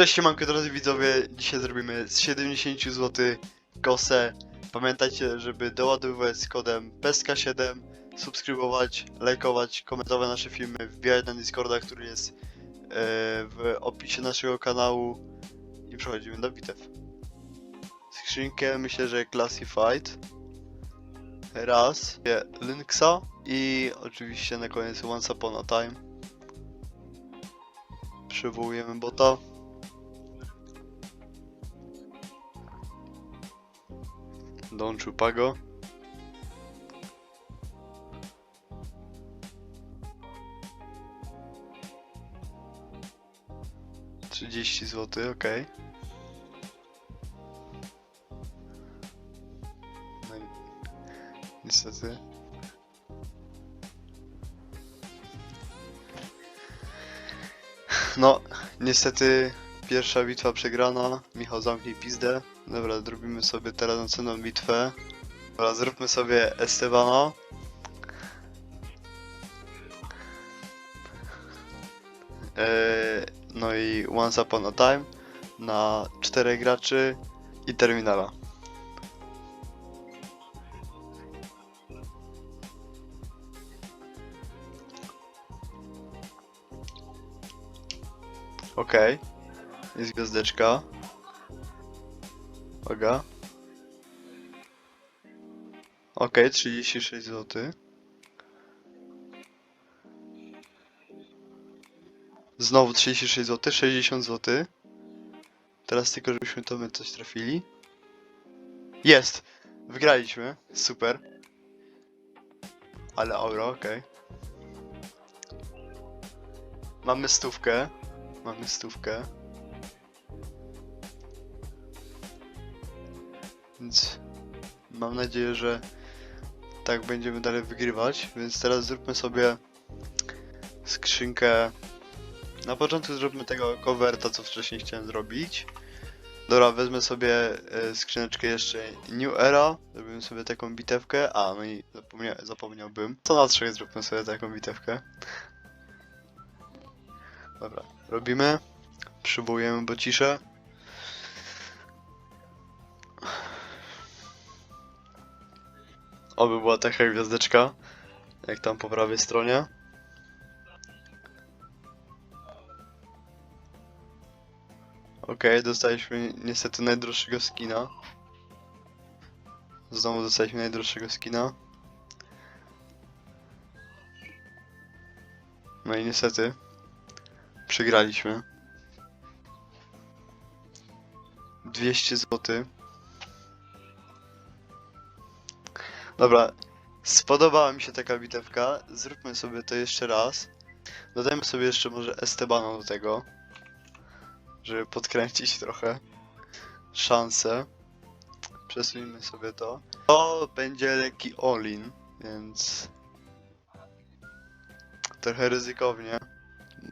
Cześć siemanko drodzy widzowie, dzisiaj zrobimy z 70 zł kosę. Pamiętajcie, żeby doładowywać z kodem PESKA7, subskrybować, lajkować, komentować nasze filmy, wbijać na Discorda, który jest e, w opisie naszego kanału i przechodzimy do bitew. Skrzynkę myślę, że Classified. Raz, Lynxa i oczywiście na koniec Once Upon a Time. Przywołujemy bota. Don Chupago. Trzydzieści zł, ok. No niestety. No, niestety pierwsza bitwa przegrana. Michał zamknij pizdę. Dobra, zrobimy sobie teraz następną bitwę. Dobra, zróbmy sobie Estebana. Eee, no i Once Upon a Time na czterech graczy i terminala. Okej. Jest gwiazdeczka. Uwaga. Okej, 36 zł. Znowu 36 zł, 60 zł. Teraz tylko, żebyśmy to my coś trafili. Jest! Wygraliśmy. Super. Ale euro, okej. Mamy stówkę. Mamy stówkę. Więc mam nadzieję, że tak będziemy dalej wygrywać. Więc teraz zróbmy sobie skrzynkę. Na początku zróbmy tego coverta, co wcześniej chciałem zrobić. Dobra, wezmę sobie e, skrzyneczkę jeszcze New Era. Zrobimy sobie taką bitewkę. A, no i zapomnia zapomniałbym. Co na trzech zróbmy sobie taką bitewkę. Dobra, robimy. Przywołujemy bociszę. Oby była taka gwiazdeczka, jak tam po prawej stronie. Okej, dostaliśmy niestety najdroższego skina. Znowu dostaliśmy najdroższego skina. No i niestety przegraliśmy. 200 zł. Dobra, spodobała mi się taka bitewka. Zróbmy sobie to jeszcze raz. Dodajmy sobie jeszcze może Estebana do tego, żeby podkręcić trochę szanse. Przesuńmy sobie to. To będzie lekki all-in, więc trochę ryzykownie.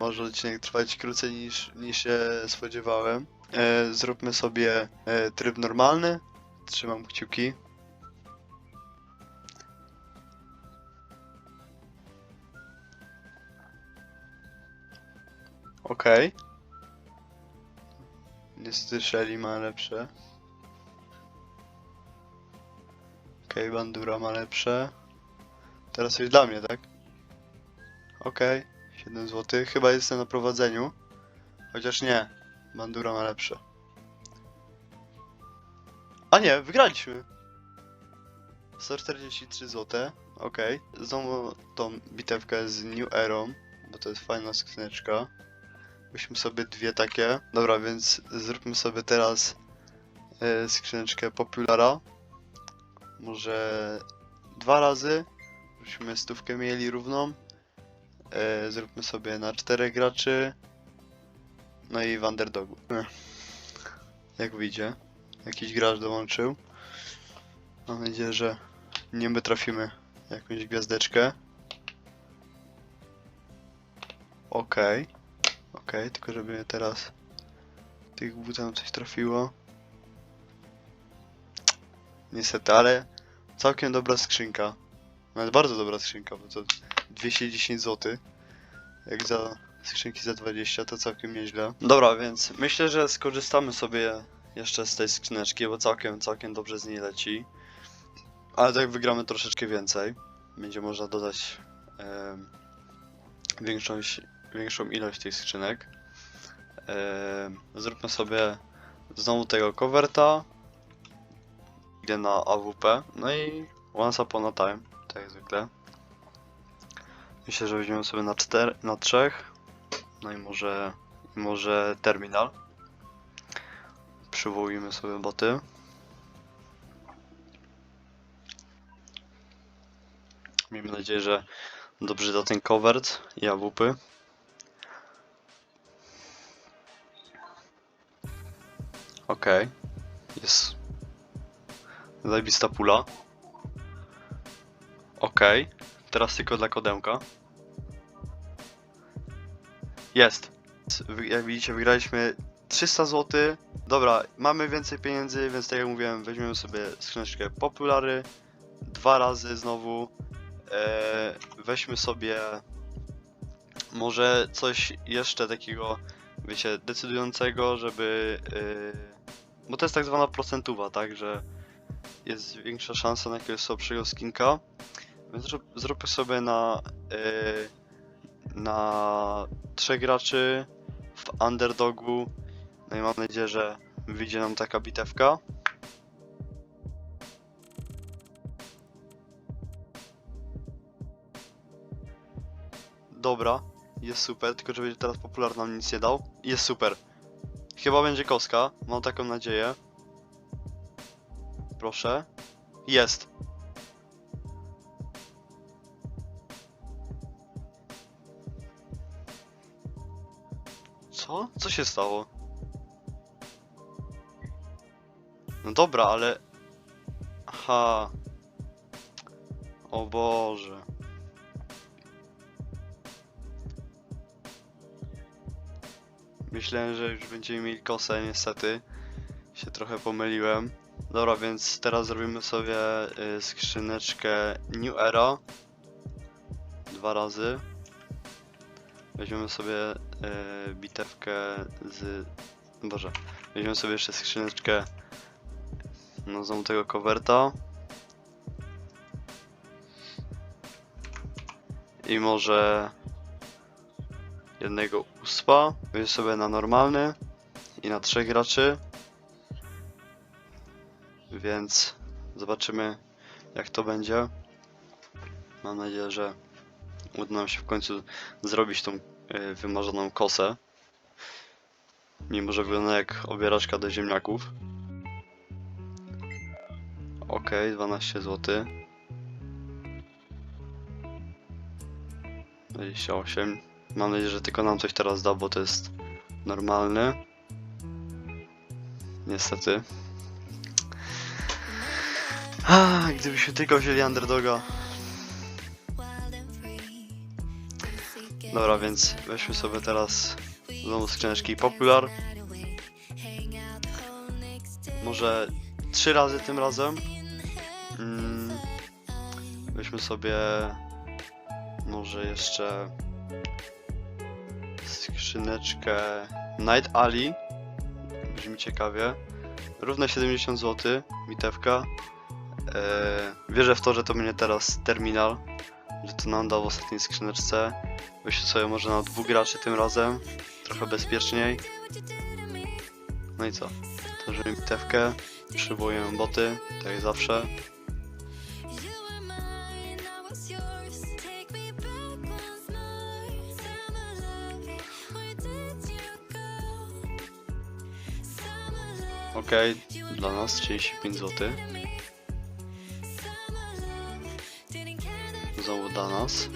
Może odcinek trwać krócej niż, niż się spodziewałem. E, zróbmy sobie e, tryb normalny. Trzymam kciuki. Okej. Niestety Shelly ma lepsze. Okej, Bandura ma lepsze. Teraz już dla mnie, tak? Okej, 7 zł. Chyba jestem na prowadzeniu. Chociaż nie. Bandura ma lepsze. A nie, wygraliśmy. 143 zł. Okej. Znowu tą bitewkę z New Erą, bo to jest fajna skrzyneczka. Weźmy sobie dwie takie. Dobra, więc zróbmy sobie teraz e, skrzyneczkę Populara. Może dwa razy. Żebyśmy stówkę mieli równą. E, zróbmy sobie na czterech graczy. No i w underdogu. Ech. Jak wyjdzie. Jakiś gracz dołączył. Mam nadzieję, że nie my trafimy jakąś gwiazdeczkę. Okej. Okej, tylko żeby teraz tych tam coś trafiło. Niestety, ale całkiem dobra skrzynka. Nawet bardzo dobra skrzynka, bo to 210 zł. Jak za skrzynki za 20 to całkiem nieźle. Dobra, więc myślę, że skorzystamy sobie jeszcze z tej skrzyneczki, bo całkiem, całkiem dobrze z niej leci. Ale tak wygramy troszeczkę więcej. Będzie można dodać em, większą, większą ilość tych skrzynek. Em, zróbmy sobie znowu tego coverta. Idę na AWP. No i once upon a time, tak jak zwykle. Myślę, że weźmiemy sobie na 4, na 3. No i może, może terminal. Przywołujemy sobie boty. Miejmy nadzieję, że dobrze da ten covert i AWP. Okej. Jest. Zajebista pula. Okej. Teraz tylko dla kodełka. Jest. Jak widzicie, wygraliśmy 300 zł. Dobra, mamy więcej pieniędzy, więc tak jak mówiłem, weźmiemy sobie skrzyneczkę populary. Dwa razy znowu. Eee, weźmy sobie może coś jeszcze takiego, wiecie, decydującego, żeby. Yy, bo to jest tak zwana procentuwa, tak, że jest większa szansa na jakiegoś słabszego skinka. Więc zrób, zróbmy sobie na. Yy, na trzech graczy w underdogu. No i mam nadzieję, że wyjdzie nam taka bitewka. Dobra, jest super, tylko że będzie teraz popularny nam nic nie dał. Jest super. Chyba będzie koska, mam taką nadzieję. Proszę. Jest. Co? Co się stało? No dobra, ale... Aha. O Boże. Myślałem, że już będziemy mieli kosę, niestety. Się trochę pomyliłem. Dobra, więc teraz zrobimy sobie y, skrzyneczkę New Era. Dwa razy. Weźmiemy sobie y, bitewkę z... Boże. Weźmiemy sobie jeszcze skrzyneczkę no znowu tego coverta. I może jednego uspa. Weźmiemy sobie na normalny i na trzech graczy. Więc zobaczymy jak to będzie. Mam nadzieję, że uda nam się w końcu zrobić tą y, wymarzoną kosę. Mimo, że wygląda jak obieraczka do ziemniaków. Ok, 12 zł. 28. Mam nadzieję, że tylko nam coś teraz da, bo to jest normalny. Niestety. A, gdybyśmy tylko wzięli underdoga. Dobra, więc weźmy sobie teraz znowu skrzyneczki Popular. Może trzy razy tym razem. Mm, weźmy sobie może jeszcze skrzyneczkę Night Alley. Brzmi ciekawie. Równe 70 zł, bitewka. Eee, wierzę w to, że to będzie teraz terminal, że to nam da w ostatniej skrzyneczce. Weźmy sobie może na dwóch graczy tym razem, trochę bezpieczniej. No i co? Tworzymy bitewkę, przywołujemy boty, tak jak zawsze. Ok, dla nas 35 zł. Znowu dla nas.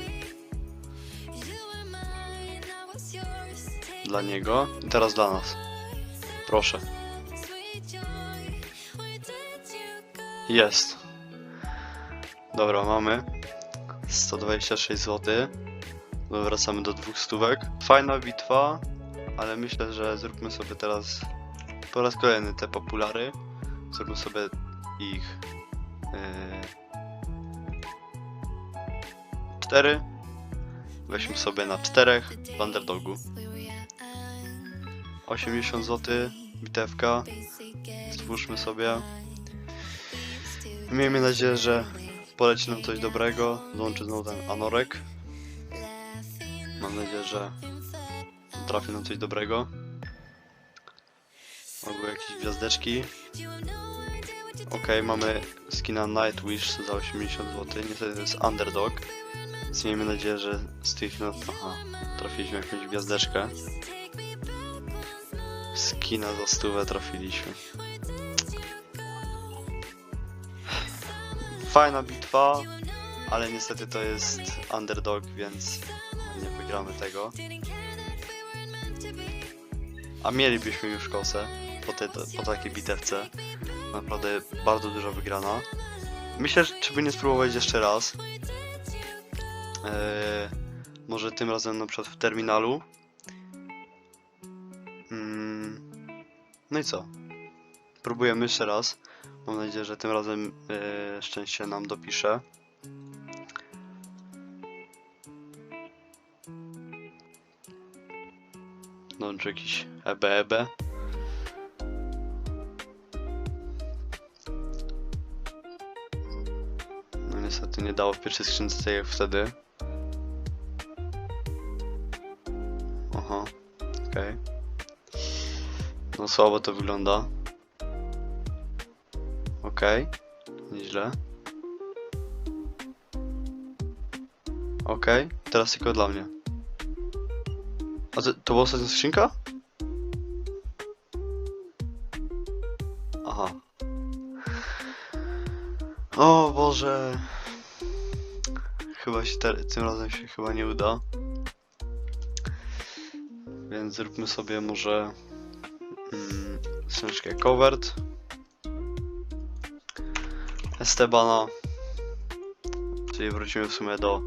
Dla niego. I teraz dla nas. Proszę. Jest. Dobra, mamy. 126 zł. Wracamy do dwóch stówek. Fajna bitwa, ale myślę, że zróbmy sobie teraz po raz kolejny te populary. Zróbmy sobie ich yy, cztery. weźmy sobie na czterech w underdogu. 80 zł, bitewka. Stwórzmy sobie. Miejmy nadzieję, że poleci nam coś dobrego. Dołączy znowu ten anorek. Mam nadzieję, że trafi nam coś dobrego. Albo jakieś gwiazdeczki. Okej, mamy skina Nightwish za 80 zł. Niestety to jest underdog. Więc miejmy nadzieję, że z tych no... Aha, trafiliśmy jakąś gwiazdeczkę. Skina za stówę trafiliśmy. Fajna bitwa, ale niestety to jest underdog, więc nie wygramy tego. A mielibyśmy już kosę po, te, po takiej bitewce. Naprawdę bardzo duża wygrana. Myślę, że czy by nie spróbować jeszcze raz. Eee, może tym razem na przykład w terminalu. Mm, no i co? Próbujemy jeszcze raz. Mam nadzieję, że tym razem e, szczęście nam dopisze. No, czy jakiś ebe nie dało w pierwszej skrzynce jak wtedy. Aha, okej. No słabo to wygląda. Okej, nieźle. Okej, teraz tylko dla mnie. A to, to była ostatnia skrzynka? Aha. O Boże. Chyba się te, tym razem się chyba nie uda. Więc zróbmy sobie może mm, covered. Estebana. Czyli wrócimy w sumie do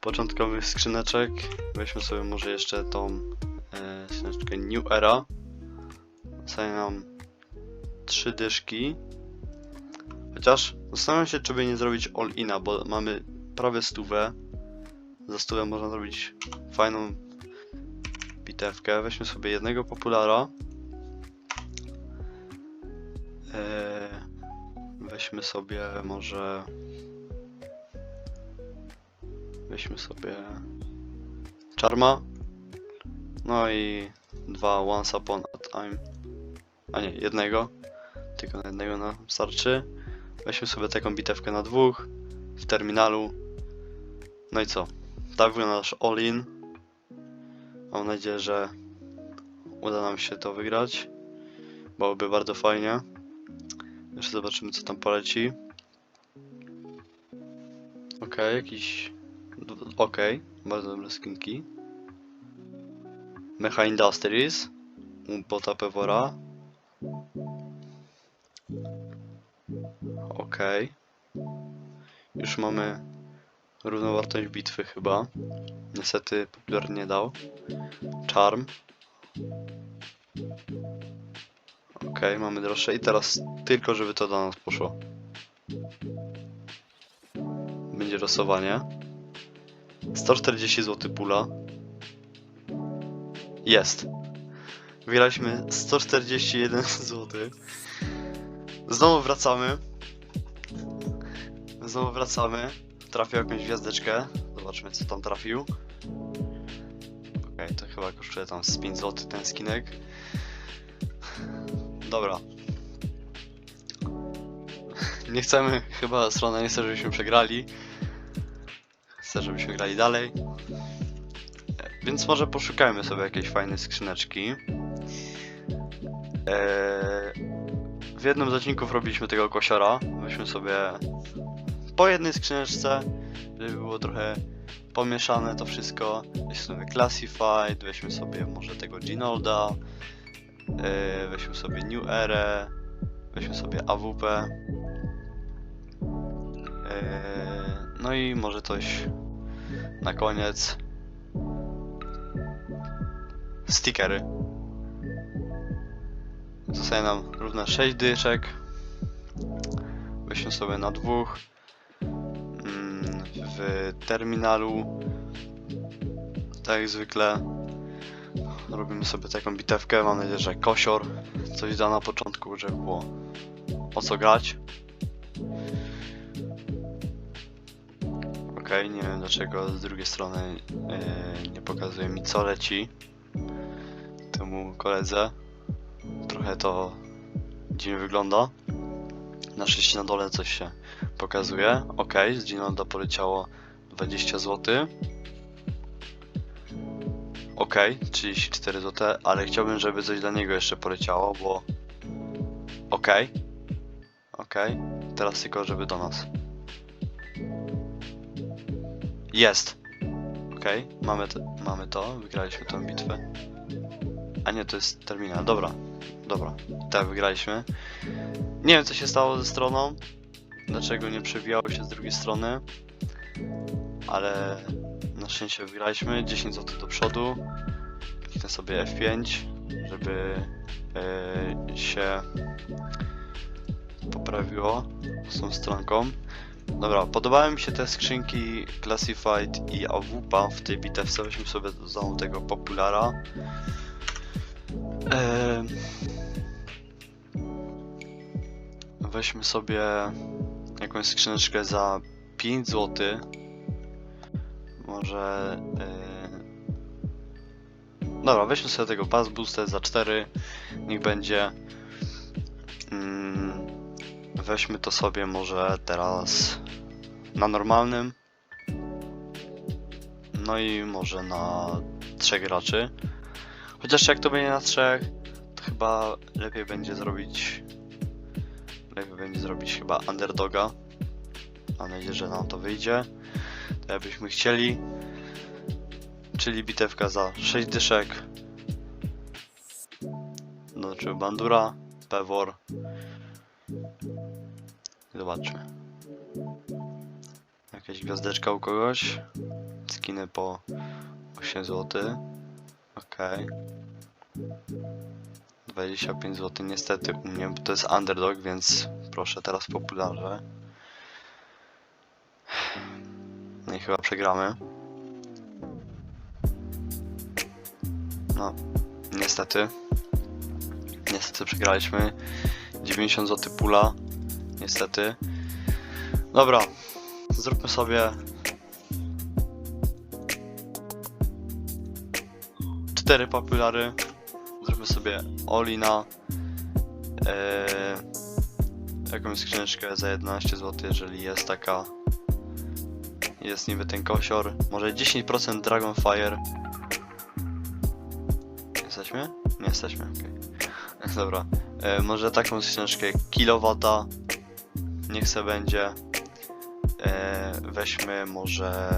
początkowych skrzyneczek. Weźmy sobie może jeszcze tą e, New Era. Zostaje nam trzy dyszki. Chociaż zastanawiam się, czy by nie zrobić all-ina, bo mamy prawie stówę. Za stówę można zrobić fajną bitewkę. Weźmy sobie jednego populara. Eee, weźmy sobie może... Weźmy sobie... Charma. No i dwa Once Upon a Time. A nie, jednego. Tylko na jednego nam starczy. Weźmy sobie taką bitewkę na dwóch. W terminalu. No i co? Tak wygląda nasz all-in. Mam nadzieję, że uda nam się to wygrać. Byłoby bardzo fajnie. Jeszcze zobaczymy co tam poleci. Okej, jakiś... Okej, bardzo dobre skinki. Mecha Industries. Bota. Okej. Już mamy równowartość bitwy chyba. Niestety popular nie dał. Charm. Okej, mamy droższe i teraz tylko żeby to do nas poszło. Będzie losowanie. 140 zł pula. Jest. Wygraliśmy 141 zł. Znowu wracamy. Znowu wracamy. Trafił jakąś gwiazdeczkę. Zobaczmy co tam trafił. Okej, to chyba kosztuje tam z 5 zł ten skinek. Dobra. Nie chcemy, chyba strona nie chce, żebyśmy przegrali. Chce, żebyśmy grali dalej. Więc może poszukajmy sobie jakiejś fajnej skrzyneczki. Eee, w jednym z odcinków robiliśmy tego kosiora. Weźmy sobie po jednej skrzyneczce, żeby było trochę pomieszane to wszystko. Weźmy sobie Classified, weźmy sobie może tego Ginolda, yy, weźmy sobie New Era, weźmy sobie AWP. Yy, no i może coś na koniec. Stickery. Zostaje nam równe 6 dyszek. Weźmy sobie na dwóch. W terminalu tak jak zwykle robimy sobie taką bitewkę. Mam nadzieję, że kosior coś da na początku, żeby było o co grać. Okej, nie wiem dlaczego z drugiej strony yy, nie pokazuje mi co leci temu koledze. Trochę to dziwnie wygląda. Na szczęście na dole coś się pokazuje. Ok, z Ginolda poleciało 20 zł. Ok, 34 zł, ale chciałbym, żeby coś dla niego jeszcze poleciało, bo... Ok. Ok, teraz tylko, żeby do nas. Jest! Ok, mamy, mamy to, wygraliśmy tę bitwę. A nie, to jest terminal, dobra. Dobra, tak, wygraliśmy. Nie wiem, co się stało ze stroną. Dlaczego nie przewijało się z drugiej strony. Ale na szczęście wygraliśmy. 10 zł do przodu. Kliknę sobie F5, żeby e, się poprawiło z tą stronką. Dobra, podobały mi się te skrzynki Classified i AWP w tej bitewce. Weźmy sobie znowu tego Populara. Weźmy sobie jakąś skrzyneczkę za 5 zł. Może. Yy... Dobra, weźmy sobie tego Pass Booster za 4. Niech będzie. Weźmy to sobie może teraz na normalnym. No i może na 3 graczy. Chociaż jak to będzie na 3, to chyba lepiej będzie zrobić Lepiej będzie zrobić chyba underdoga. Mam nadzieję, że nam to wyjdzie. Tak jakbyśmy chcieli. Czyli bitewka za 6 dyszek. Znaczy Bandura, Pewor. Zobaczmy. Jakaś gwiazdeczka u kogoś. Skiny po 8 zł. Okej. 25 zł niestety u mnie, bo to jest underdog, więc proszę teraz popularze. No i chyba przegramy. No, niestety. Niestety przegraliśmy. 90 zł pula. Niestety. Dobra, zróbmy sobie cztery populary. Zróbmy sobie Olina. Eee, jakąś skrzyneczkę za 11 zł, jeżeli jest taka. Jest niby ten kosior. Może 10% Dragonfire. Jesteśmy? Nie jesteśmy, okej. Dobra. E, może taką skrzyneczkę kilowata. Niech se będzie. E, weźmy może.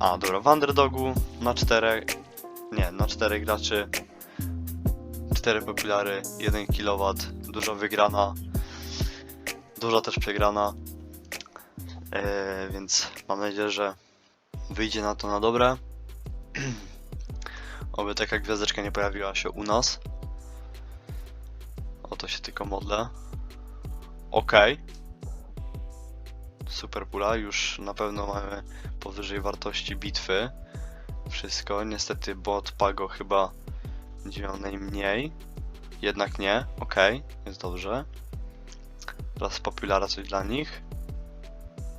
A, dobra, w underdogu na 4. Nie, na 4 graczy. 4 populary, 1 kW, dużo wygrana. Duża też przegrana. E, więc mam nadzieję, że wyjdzie na to na dobre. Oby taka gwiazdeczka nie pojawiła się u nas. O to się tylko modlę. Ok. Super pula, już na pewno mamy powyżej wartości bitwy. Wszystko. Niestety bot Pago chyba będzie miał najmniej. Jednak nie. Ok, jest dobrze. Teraz populara coś dla nich.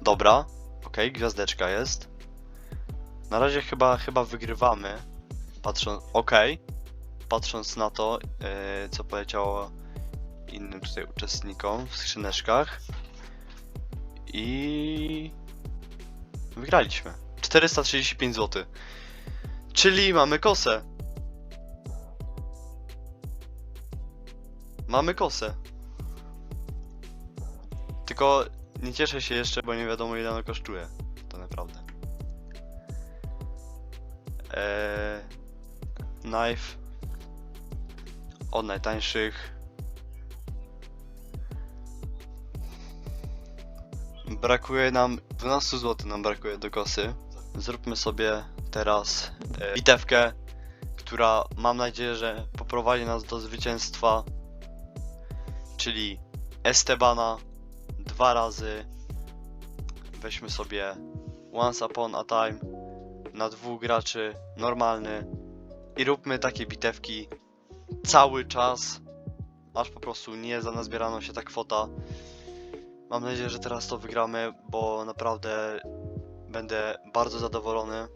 Dobra. Ok, gwiazdeczka jest. Na razie chyba, chyba wygrywamy. Patrząc. Ok. Patrząc na to, yy, co poleciało innym tutaj uczestnikom w skrzyneczkach. I wygraliśmy. 435 zł. Czyli mamy kosę. Mamy kosę. Tylko nie cieszę się jeszcze, bo nie wiadomo ile ona kosztuje. To naprawdę. Eee, knife. Od najtańszych. Brakuje nam 12 zł nam brakuje do kosy. Zróbmy sobie teraz e, bitewkę, która mam nadzieję, że poprowadzi nas do zwycięstwa. Czyli Estebana dwa razy. Weźmy sobie Once Upon a Time na dwóch graczy, normalny. I róbmy takie bitewki cały czas, aż po prostu nie za nazbierano się ta kwota. Mam nadzieję, że teraz to wygramy, bo naprawdę będę bardzo zadowolony.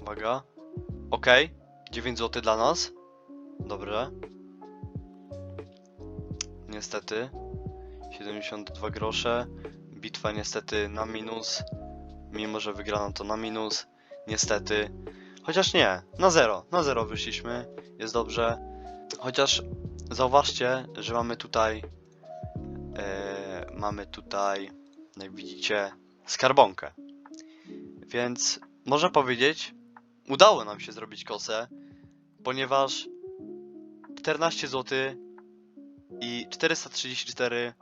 Uwaga. Ok, 9 zł dla nas. Dobrze. Niestety. 72 grosze. Bitwa niestety na minus. Mimo, że wygrano to na minus. Niestety. Chociaż nie, na zero. Na zero wyszliśmy. Jest dobrze. Chociaż zauważcie, że mamy tutaj. Mamy tutaj, jak widzicie, skarbonkę. Więc można powiedzieć, udało nam się zrobić kosę, ponieważ 14 zł i 434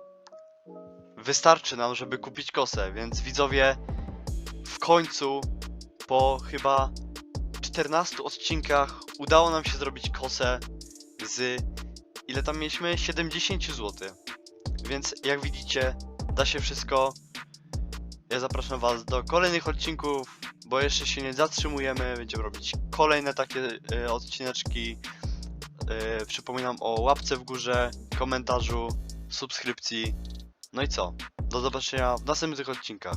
wystarczy nam, żeby kupić kosę, więc widzowie w końcu po chyba 14 odcinkach udało nam się zrobić kosę z ile tam mieliśmy 70 zł. Więc jak widzicie, da się wszystko. Ja zapraszam was do kolejnych odcinków, bo jeszcze się nie zatrzymujemy, będziemy robić kolejne takie e, odcineczki. E, przypominam o łapce w górze, komentarzu, subskrypcji. No i co? Do zobaczenia w następnych odcinkach.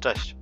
Cześć!